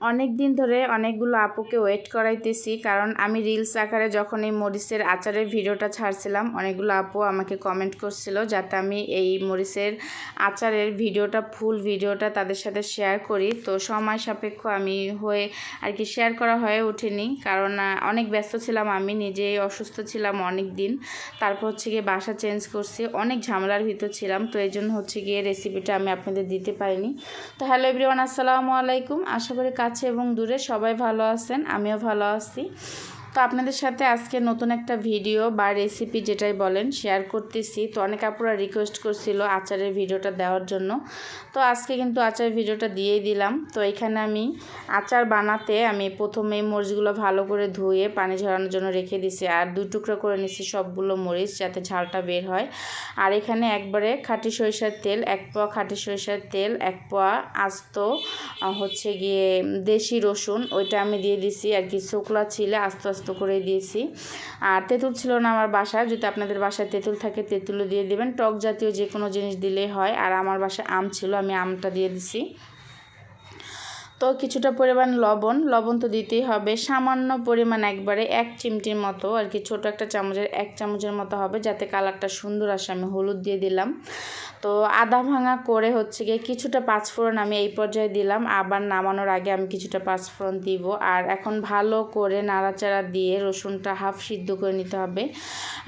অনেক দিন ধরে অনেকগুলো আপুকে ওয়েট করাইতেছি, কারণ আমি রিলস আকারে যখন এই মরিচের আচারের ভিডিওটা ছাড়ছিলাম, অনেকগুলো আপু আমাকে কমেন্ট করছিল যাতে আমি এই মরিচের আচারের ভিডিওটা, ফুল ভিডিওটা তাদের সাথে শেয়ার করি। তো সময় সাপেক্ষ আমি হয়ে আর কি শেয়ার করা হয়ে ওঠেনি, কারণ অনেক ব্যস্ত ছিলাম আমি, নিজেই অসুস্থ ছিলাম অনেক দিন তারপর হচ্ছে গিয়ে বাসা চেঞ্জ করছি, অনেক ঝামেলার ভিতর ছিলাম, তো এই জন্য হচ্ছে গিয়ে রেসিপিটা আমি আপনাদের দিতে পারিনি। তো হ্যালো এভরিওয়ান আসসালামু আলাইকুম, আশা করি কাছে এবং দূরে সবাই ভালো আছেন আমিও ভালো আছি। তো আপনাদের সাথে আজকে নতুন একটা ভিডিও বা রেসিপি যেটাই বলেন শেয়ার করতেছি। তো অনেক আপুরা রিকোয়েস্ট করছিল আচারের ভিডিওটা দেওয়ার জন্য। তো আজকে কিন্তু আচারের ভিডিওটা দিয়েই দিলাম। তো এখানে আমি আচার বানাতে আমি প্রথমে মরিচগুলো ভালো করে ধুয়ে পানি ঝরানোর জন্য রেখে দিছি। আর দুই টুকরো করে নিছি সবগুলো মরিচ যাতে ঝালটা বের হয়। আর এখানে একবারে খাঁটি সরিষার তেল, এক পোয়া খাঁটি সরিষার তেল, এক পোয়া আস্ত হচ্ছে গিয়ে দেশি রসুন, ওইটা আমি দিয়ে দিছি। আর কি শুকলা ছিলে আস্তে আস্তে করে দিয়েছি। আর তেঁতুল ছিল না আমার বাসায়। যদি আপনাদের বাসায় তেঁতুল থাকে, তেঁতুলও দিয়ে দেবেন। টক জাতীয় যে কোনো জিনিস দিলেই হয়। আর আমার বাসায় আম ছিল, আমি আমটা দিয়ে দিছি। তো কিছুটা পরিমাণ লবণ লবণ তো দিতেই হবে। সামান্য পরিমাণ একবারে এক চিমটির মতো আর কি, ছোটো একটা চামচের, এক চামচের মতো হবে যাতে কালারটা সুন্দর আসে। আমি হলুদ দিয়ে দিলাম। তো আদা ভাঙা করে হচ্ছে গিয়ে কিছুটা পাঁচফোড়ন আমি এই পর্যায়ে দিলাম। আবার নামানোর আগে আমি কিছুটা পাঁচফোড়ন দিব। আর এখন ভালো করে নাড়াচাড়া দিয়ে রসুনটা হাফ সিদ্ধ করে নিতে হবে।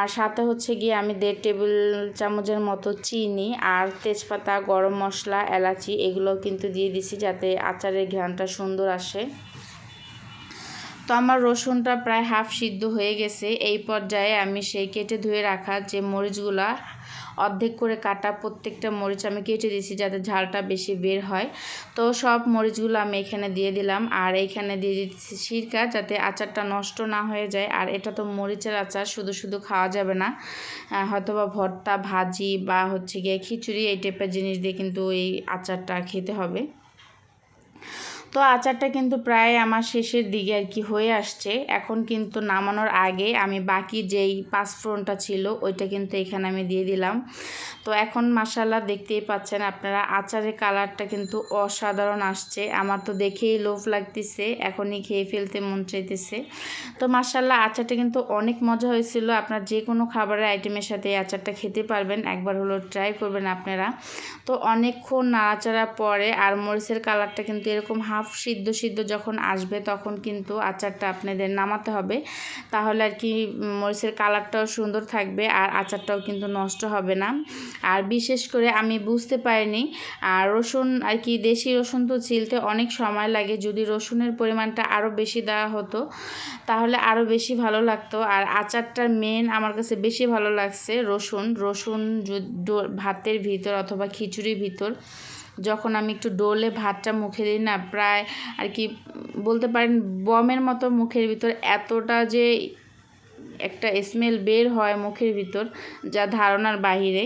আর সাথে হচ্ছে গিয়ে আমি দেড় টেবিল চামচের মতো চিনি আর তেজপাতা, গরম মশলা, এলাচি এগুলো কিন্তু দিয়ে দিছি যাতে আচারের ঘ্রানটা সুন্দর আসে। তো আমার রসুনটা প্রায় হাফ সিদ্ধ হয়ে গেছে। এই পর্যায়ে আমি সেই কেটে ধুয়ে রাখা যে মরিচগুলা, অর্ধেক করে কাটা প্রত্যেকটা মরিচ আমি কেটে দিয়েছি যাতে ঝালটা বেশি বের হয়। তো সব মরিচগুলো আমি এখানে দিয়ে দিলাম। আর এইখানে দিয়ে দিচ্ছি সিরকা যাতে আচারটা নষ্ট না হয়ে যায়। আর এটা তো মরিচের আচার, শুধু শুধু খাওয়া যাবে না। হয়তো বা ভর্তা, ভাজি বা হচ্ছে গিয়ে খিচুড়ি এই টাইপের জিনিস দিয়ে কিন্তু এই আচারটা খেতে হবে। তো আচারটা কিন্তু প্রায় আমার শেষের দিকে আর কি হয়ে আসছে। এখন কিন্তু নামানোর আগে আমি বাকি যেই পাঁচফোড়নটা ছিল, ওইটা কিন্তু এখানে আমি দিয়ে দিলাম। তো এখন মাসাল্লাহ দেখতেই পাচ্ছেন আপনারা, আচারের কালারটা কিন্তু অসাধারণ আসছে। আমার তো দেখেই লোভ লাগতেছে, এখনই খেয়ে ফেলতে মন চাইতেছে। তো মাসাল্লাহ আচারটা কিন্তু অনেক মজা হয়েছিল। আপনার যে কোনো খাবারের আইটেমের সাথে আচারটা খেতে পারবেন, একবার হলো ট্রাই করবেন আপনারা। তো অনেকক্ষণ নাড়াচাড়া পরে আর মরিচের কালারটা কিন্তু এরকম হাফ সিদ্ধ সিদ্ধ যখন আসবে তখন কিন্তু আচারটা আপনাদের নামাতে হবে। তাহলে আর কি মরিচের কালারটাও সুন্দর থাকবে আর আচারটাও কিন্তু নষ্ট হবে না। আর বিশেষ করে আমি বুঝতে পারিনি, আর রসুন আর কি দেশি রসুন তো ছিলতে অনেক সময় লাগে, যদি রসুনের পরিমাণটা আরও বেশি দেওয়া হতো তাহলে আরও বেশি ভালো লাগতো। আর আচারটার মেন আমার কাছে বেশি ভালো লাগছে রসুন রসুন ভাতের ভিতর অথবা খিচুড়ির ভিতর। যখন আমি একটু ডোলে ভাতটা মুখে দিই না, প্রায় আর কি বলতে পারেন বমের মতো মুখের ভিতর এতটা যে একটা স্মেল বের হয় মুখের ভিতর যা ধারণার বাহিরে।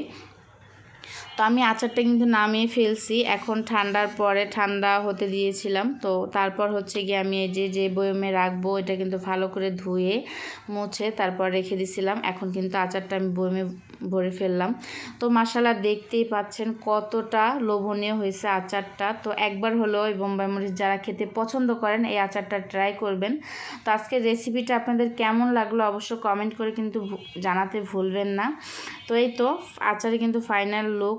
তো আমি আচারটা কিন্তু নামিয়ে ফেলছি। এখন ঠান্ডার পরে ঠান্ডা হতে দিয়েছিলাম। তো তারপর হচ্ছে গিয়ে আমি এই যে যে বয়মে রাখব, এটা কিন্তু ভালো করে ধুয়ে, মুছে তারপর রেখে দিছিলাম। এখন কিন্তু আচারটা আমি বয়মে ভরে ফেললাম। তো মশালা দেখতেই পাচ্ছেন কতটা লোভনীয় হয়েছে আচারটা। তো একবার হলো ওই বোম্বাই মরিচ যারা খেতে পছন্দ করেন, এই আচারটা ট্রাই করবেন। তো আজকের রেসিপিটা আপনাদের কেমন লাগল অবশ্য কমেন্ট করে কিন্তু জানাতে ভুলবেন না। তো এই তো, আচারে কিন্তু ফাইনাল লুক।